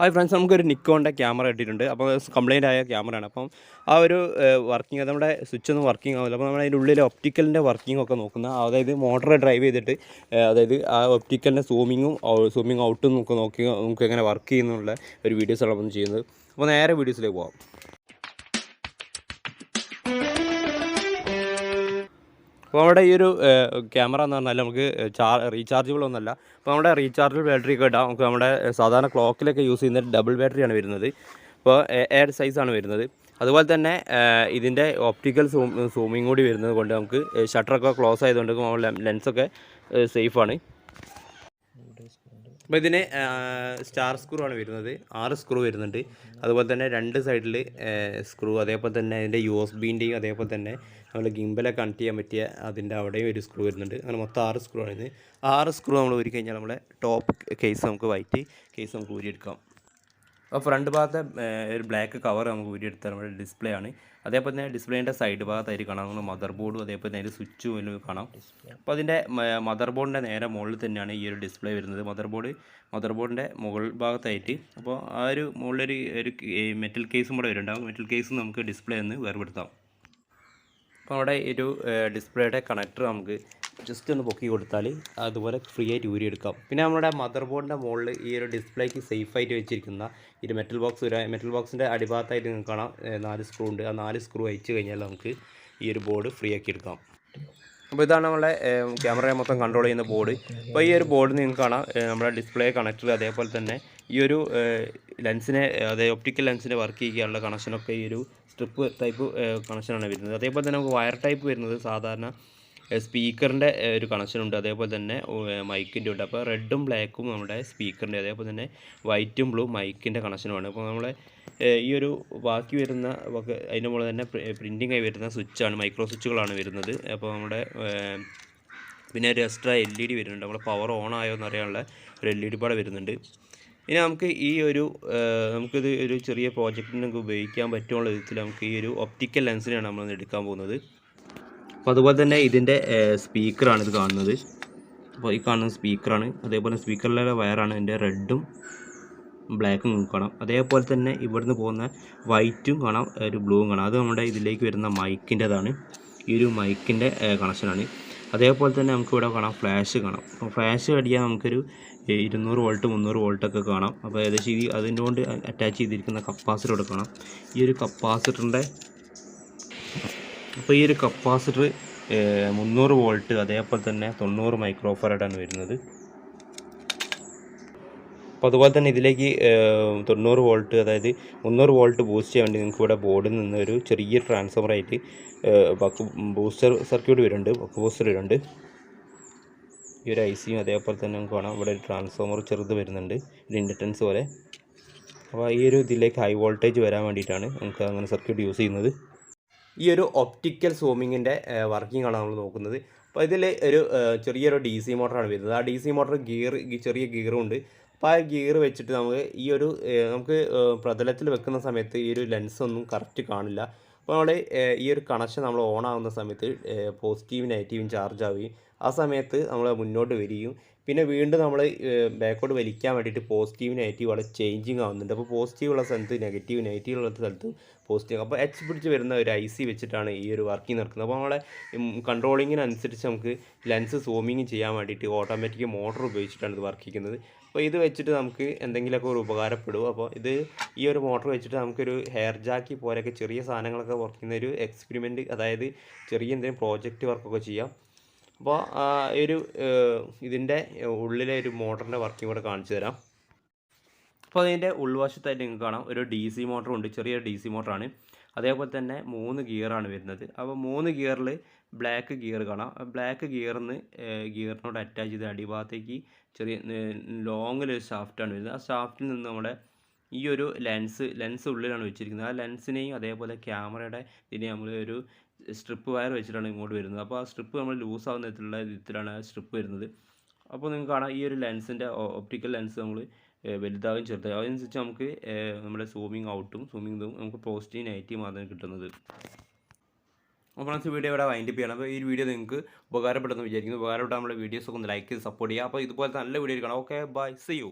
Hi friends നമുക്കൊരു നിക്കോണിന്റെ camera കിട്ടിയിട്ടുണ്ട്. അപ്പോൾ കംപ്ലൈന്റ് ആയ ക്യാമറയാണ്. അപ്പം ആ ഒരു വർക്കിംഗ് നമ്മുടെ സ്വിച്ച് ഒന്നും വർക്കിംഗ് ആവില്ല അപ്പോൾ നമ്മൾ അതിന്റെ ഉള്ളിൽ ഒപ്റ്റിക്കലിന്റെ വർക്കിംഗ് ഒക്കെ നോക്കുന്ന അതായത് മോട്ടർ ഡ്രൈവ് ചെയ്തിട്ട് അതായത് ആ ഒപ്റ്റിക്കലിന്റെ സൂമിങ്ങും സൂമിങ് ഔട്ടും നമുക്ക് നോക്കി നമുക്ക് എങ്ങനെ വർക്ക് ചെയ്യുന്നുള്ള ഒരു വീഡിയോസാണ് നമ്മൾ ചെയ്യുന്നത്. അപ്പോൾ നേരെ വീഡിയോസിലേക്ക് പോകാം അപ്പോൾ നമ്മുടെ ഈ ഒരു ക്യാമറ എന്ന് പറഞ്ഞാൽ നമുക്ക് ചാർ റീചാർജബിൾ ഒന്നല്ല അപ്പോൾ നമ്മുടെ റീചാർജബിൾ ബാറ്ററി ഒക്കെ ഇടാം. നമുക്ക് നമ്മുടെ സാധാരണ ക്ലോക്കിലൊക്കെ യൂസ് ചെയ്യുന്ന ഡബിൾ ബാറ്ററിയാണ് വരുന്നത്. ഇപ്പോൾ എയർ സൈസാണ് വരുന്നത്. അതുപോലെ തന്നെ ഇതിന്റെ ഓപ്റ്റിക്കൽ സൂം സൂമിങ് കൂടി വരുന്നത് കൊണ്ട് നമുക്ക് ഷട്ടറൊക്കെ ക്ലോസ് ആയതുകൊണ്ട് ലെൻസൊക്കെ സേഫാണ് അപ്പോൾ ഇതിന് സ്റ്റാർ സ്ക്രൂ ആണ് വരുന്നത്. ആറ് സ്ക്രൂ വരുന്നുണ്ട്. അതുപോലെ തന്നെ രണ്ട് സൈഡിൽ സ്ക്രൂ. അതേപോലെ തന്നെ അതിന്റെ യു എസ് ബിന്റെയും അതേപോലെ തന്നെ നമ്മൾ ഗിംബലെ കണക്ട് ചെയ്യാൻ പറ്റിയ അതിന്റെ അവിടെയും ഒരു സ്ക്രൂ വരുന്നുണ്ട്. അങ്ങനെ മൊത്തം ആറ് സ്ക്രൂ ആണ് ആറ് സ്ക്രൂ നമ്മൾ ഊരി കഴിഞ്ഞാൽ നമ്മുടെ ടോപ്പ് കേസ് നമുക്ക് വൈറ്റ് കേസ് നമുക്ക് ഊരിയെടുക്കാം. അപ്പോൾ ഫ്രണ്ട് ഭാഗത്തെ ഒരു ബ്ലാക്ക് കവർ നമുക്ക് ഊരി ഊരിയെടുത്താൽ നമ്മുടെ ഡിസ്പ്ലേ ആണ്. അതേപോലെ തന്നെ ഡിസ്പ്ലേന്റെ സൈഡ് ഭാഗത്തായിട്ട് കാണാം. നമ്മൾ മദർ ബോർഡും അതേപോലെ തന്നെ അതിന്റെ സ്വിച്ചും എല്ലാം കാണാം. അപ്പോൾ അതിന്റെ മദർ ബോർഡിന്റെ നേരെ മുകളിൽ തന്നെയാണ് ഈ ഒരു ഡിസ്പ്ലേ വരുന്നത്. മദർ ബോർഡ് മദർ ബോർഡിന്റെ മുകൾ ഭാഗത്തായിട്ട് അപ്പോൾ ആ ഒരു മുകളിലൊരു ഒരു മെറ്റൽ കേസും കൂടെ വരുന്നുണ്ടാവും. മെറ്റൽ കേസ് നമുക്ക് ഡിസ്പ്ലേ ഒന്ന് വേർപെടുത്താം. അപ്പോൾ അവിടെ ഒരു ഡിസ്പ്ലേയുടെ കണക്ടർ നമുക്ക് ജസ്റ്റ് ഒന്ന് പൊക്കി കൊടുത്താൽ അതുപോലെ ഫ്രീ ആയിട്ട് ഊരി എടുക്കാം. പിന്നെ നമ്മുടെ മദർ ബോർഡിന്റെ മുകളിൽ ഈ ഒരു ഡിസ്പ്ലേക്ക് സേഫായിട്ട് വെച്ചിരിക്കുന്ന ഈ മെറ്റൽ ബോക്സ് ഒരു മെറ്റൽ ബോക്സിന്റെ അടിഭാഗത്തായിട്ട് നിങ്ങൾക്ക് കാണാം. നാല് സ്ക്രൂ ഉണ്ട്. ആ നാല് സ്ക്രൂ അയച്ചു കഴിഞ്ഞാൽ നമുക്ക് ഈ ഒരു ബോർഡ് ഫ്രീ ആക്കി എടുക്കാം. അപ്പോൾ ഇതാണ് നമ്മളെ ക്യാമറയെ മൊത്തം കൺട്രോൾ ചെയ്യുന്ന ബോർഡ് അപ്പോൾ ഈ ഒരു ബോർഡ് നിങ്ങൾക്ക് കാണാം. നമ്മുടെ ഡിസ്പ്ലേ കണക്ടർ അതേപോലെ തന്നെ ഈ ഒരു ലെൻസിനെ അതായത് ഒപ്റ്റിക്കൽ ലെൻസിനെ വർക്ക് ചെയ്യാനുള്ള കണക്ഷനൊക്കെ ഈ ഒരു സ്ട്രിപ്പ് ടൈപ്പ് കണക്ഷനാണ് വരുന്നത്. അതേപോലെ തന്നെ നമുക്ക് വയർ ടൈപ്പ് വരുന്നത് സാധാരണ സ്പീക്കറിന്റെ ഒരു കണക്ഷൻ ഉണ്ട് അതേപോലെ തന്നെ മൈക്കിന്റെ ഉണ്ട്. അപ്പോൾ റെഡും ബ്ലാക്കും നമ്മുടെ സ്പീക്കറിന്റെ അതേപോലെ തന്നെ വൈറ്റും ബ്ലൂ മൈക്കിന്റെ കണക്ഷനുമാണ്. അപ്പോൾ നമ്മളെ ഈ ഒരു ബാക്കി വരുന്ന അതിന്റെ മുകളിൽ തന്നെ പ്രിന്റിംഗ് ആയി വരുന്ന സ്വിച്ചാണ് മൈക്രോ സ്വിച്ചുകളാണ് വരുന്നത്. അപ്പോൾ നമ്മുടെ പിന്നെ ഒരു എക്സ്ട്രാ എൽ ഇ ഡി വരുന്നുണ്ട്. നമ്മുടെ പവർ ഓൺ ആയോ എന്ന് അറിയാനുള്ള ഒരു എൽ ഇ ഡി പാടെ വരുന്നുണ്ട്. ഇനി നമുക്ക് ഈ ഒരു നമുക്കിത് ഒരു ചെറിയ പ്രോജക്റ്റിന് നമുക്ക് ഉപയോഗിക്കാൻ പറ്റുമുള്ള വിധത്തിൽ നമുക്ക് ഈ ഒരു ഒപ്റ്റിക്കൽ ലെൻസിനെയാണ് നമ്മൾ എടുക്കാൻ പോകുന്നത്. അപ്പോൾ അതുപോലെ തന്നെ ഇതിന്റെ സ്പീക്കറാണ് ഇത് കാണുന്നത്. അപ്പോൾ ഈ കാണുന്ന സ്പീക്കറാണ്. അതേപോലെ സ്പീക്കറിലെ വയറാണ് ഇതിന്റെ റെഡും ബ്ലാക്കും കാണാം. അതേപോലെ തന്നെ ഇവിടുന്ന് പോകുന്ന വൈറ്റും കാണാം ഒരു ബ്ലൂവും കാണാം. അത് നമ്മുടെ ഇതിലേക്ക് വരുന്ന മൈക്കിന്റെതാണ്. ഈ ഒരു മൈക്കിന്റെ കണക്ഷനാണ്. അതേപോലെ തന്നെ നമുക്ക് ഇവിടെ കാണാം ഫ്ലാഷ് കാണാം. അപ്പോൾ ഫ്ലാഷ് അടിയാൽ നമുക്കൊരു ഇരുന്നൂറ് വോൾട്ട് മുന്നൂറ് വോൾട്ടൊക്കെ കാണാം. അപ്പോൾ ഏകദേശം ഈ അതിന്റെ കൊണ്ട് അറ്റാച്ച് ചെയ്തിരിക്കുന്ന കപ്പാസിറ്റർ ഇവിടെ കാണാം. ഈ ഒരു കപ്പാസിറ്ററിന്റെ അപ്പോൾ ഈ ഒരു കപ്പാസിറ്റർ മുന്നൂറ് വോൾട്ട് അതേപോലെ തന്നെ തൊണ്ണൂറ് മൈക്രോഫറേഡാണ് വരുന്നത്. അപ്പോൾ അതുപോലെ തന്നെ ഇതിലേക്ക് തൊണ്ണൂറ് വോൾട്ട് അതായത് മുന്നൂറ് വോൾട്ട് ബൂസ്റ്റ് ചെയ്യാൻ വേണ്ടി നിങ്ങൾക്ക് ഇവിടെ ബോർഡിൽ നിന്ന് ഒരു ചെറിയ ട്രാൻസ്ഫോമറായിട്ട് ബക്ക് ബൂസ്റ്റർ സർക്യൂട്ട് വരുന്നുണ്ട് ബക്ക് ബൂസ്റ്റർ വരുന്നുണ്ട്. ഈ ഒരു ഐ സിയും അതേപോലെ തന്നെ നമുക്ക് കാണാം. ഇവിടെ ഒരു ട്രാൻസ്ഫോമർ ചെറുത് വരുന്നുണ്ട് ഒരു ഇൻഡക്റ്റൻസ് പോലെ. അപ്പോൾ ഈ ഒരു ഇതിലേക്ക് ഹൈ വോൾട്ടേജ് വരാൻ വേണ്ടിയിട്ടാണ് നമുക്ക് അങ്ങനെ സർക്യൂട്ട് യൂസ് ചെയ്യുന്നത്. ഈ ഒരു ഒപ്റ്റിക്കൽ സൂമിങ്ങിന്റെ വർക്കിംഗ് ആണ് നമ്മൾ നോക്കുന്നത്. അപ്പോൾ ഇതിൽ ഒരു ചെറിയൊരു ഡി സി മോട്ടറാണ് വരുന്നത്. ആ ഡി സി മോട്ടർ ഗിയർ ചെറിയ ഗിയറും ഉണ്ട്. അപ്പോൾ ആ ഗിയർ വെച്ചിട്ട് നമുക്ക് ഈ ഒരു നമുക്ക് പ്രതലത്തിൽ വെക്കുന്ന സമയത്ത് ഈ ഒരു ലെൻസ് ഒന്നും കറക്റ്റ് കാണില്ല. അപ്പോൾ നമ്മൾ ഈ ഒരു കണക്ഷൻ നമ്മൾ ഓൺ ആകുന്ന സമയത്ത് പോസിറ്റീവ് നെഗറ്റീവും ചാർജ് ആവുകയും ആ സമയത്ത് നമ്മൾ മുന്നോട്ട് വരികയും പിന്നെ വീണ്ടും നമ്മൾ ബാക്കോട്ട് വലിക്കാൻ വേണ്ടിയിട്ട് പോസിറ്റീവ് നെഗറ്റീവ് അവിടെ ചേഞ്ചിങ് ആവുന്നുണ്ട്. അപ്പോൾ പോസിറ്റീവ് ഉള്ള സ്ഥലത്ത് നെഗറ്റീവ് നെഗറ്റീവ് ഉള്ള സ്ഥലത്ത് പോസിറ്റീവ് അപ്പോൾ എച്ച് പിടിച്ച് വരുന്ന ഒരു ഐ സി വെച്ചിട്ടാണ് ഈ ഒരു വർക്കിംഗ് നടക്കുന്നത്. അപ്പോൾ നമ്മളെ കൺട്രോളിങ്ങിനനുസരിച്ച് നമുക്ക് ലെൻസ് സൂമിങ് ചെയ്യാൻ വേണ്ടിയിട്ട് ഓട്ടോമാറ്റിക് മോട്ടർ ഉപയോഗിച്ചിട്ടാണ് ഇത് വർക്ക് ചെയ്യുന്നത്. അപ്പോൾ ഇത് വെച്ചിട്ട് നമുക്ക് എന്തെങ്കിലുമൊക്കെ ഒരു ഉപകാരപ്പെടും. അപ്പോൾ ഇത് ഈ ഒരു മോട്ടർ വെച്ചിട്ട് നമുക്കൊരു ഹെയർ ജാക്കി പോലെയൊക്കെ ചെറിയ സാധനങ്ങളൊക്കെ വർക്ക് ചെയ്യുന്ന ഒരു എക്സ്പെരിമെന്റ് അതായത് ചെറിയ എന്തെങ്കിലും പ്രോജക്റ്റ് വർക്കൊക്കെ ചെയ്യാം. അപ്പോൾ ആ ഒരു ഇതിന്റെ ഉള്ളിലെ ഒരു മോട്ടറിന്റെ വർക്കിംഗ് കൂടെ കാണിച്ചു തരാം. അപ്പോൾ അതിന്റെ ഉൾവശത്തായിട്ട് നിങ്ങൾക്ക് കാണാം. ഒരു ഡി സി മോട്ടറുണ്ട് ചെറിയ ഡി സി മോട്ടറാണ്. അതേപോലെ തന്നെ മൂന്ന് ഗിയറാണ് വരുന്നത്. അപ്പോൾ മൂന്ന് ഗിയറിൽ ബ്ലാക്ക് ഗിയർ കാണാം. ബ്ലാക്ക് ഗിയറിന്ന് ഗിയറിനോട് അറ്റാച്ച് ചെയ്ത് അടിഭാഗത്തേക്ക് ചെറിയ ലോങ്ങിലൊരു ഷാഫ്റ്റാണ് വരുന്നത്. ആ ഷാഫ്റ്റിൽ നിന്ന് നമ്മുടെ ഈ ഒരു ലെൻസ് ലെൻസ് ഉള്ളിലാണ് വെച്ചിരിക്കുന്നത്. ആ ലെൻസിനെയും അതേപോലെ ക്യാമറയുടെ ഇതിനെ നമ്മൾ ഒരു സ്ട്രിപ്പ് വയർ വെച്ചിട്ടാണ് ഇങ്ങോട്ട് വരുന്നത്. അപ്പോൾ ആ സ്ട്രിപ്പ് നമ്മൾ ലൂസ് ആവുന്ന വിധത്തിലുള്ള വിധത്തിലാണ് ആ സ്ട്രിപ്പ് വരുന്നത്. അപ്പോൾ നിങ്ങൾക്ക് കാണാം ഈ ഒരു ലെൻസിന്റെ ഒപ്റ്റിക്കൽ ലെൻസ് നമ്മൾ വലുതാകും ചെറുതാകും അതനുസരിച്ച് നമുക്ക് നമ്മുടെ സൂമിങ് ഔട്ടും സൂമിങ് ഇതും നമുക്ക് പോസിറ്റീവ് നെഗറ്റീവ് മാത്രമേ കിട്ടുന്നത്. അപ്പോൾ ഫ്രണ്ട്സ് വീഡിയോ ഇവിടെ വൈൻഡപ്പ് ചെയ്യണം. അപ്പോൾ ഈ വീഡിയോ നിങ്ങൾക്ക് ഉപകാരപ്പെടുന്നു വിചാരിക്കുന്നു. ഉപകാരപ്പെട്ട നമ്മുടെ വീഡിയോസൊക്കെ ഒന്ന് ലൈക്ക് ചെയ്ത് സപ്പോർട്ട് ചെയ്യുക. അപ്പോൾ ഇതുപോലത്തെ നല്ല വീഡിയോ കാണാം ഓക്കെ ബൈ സി യു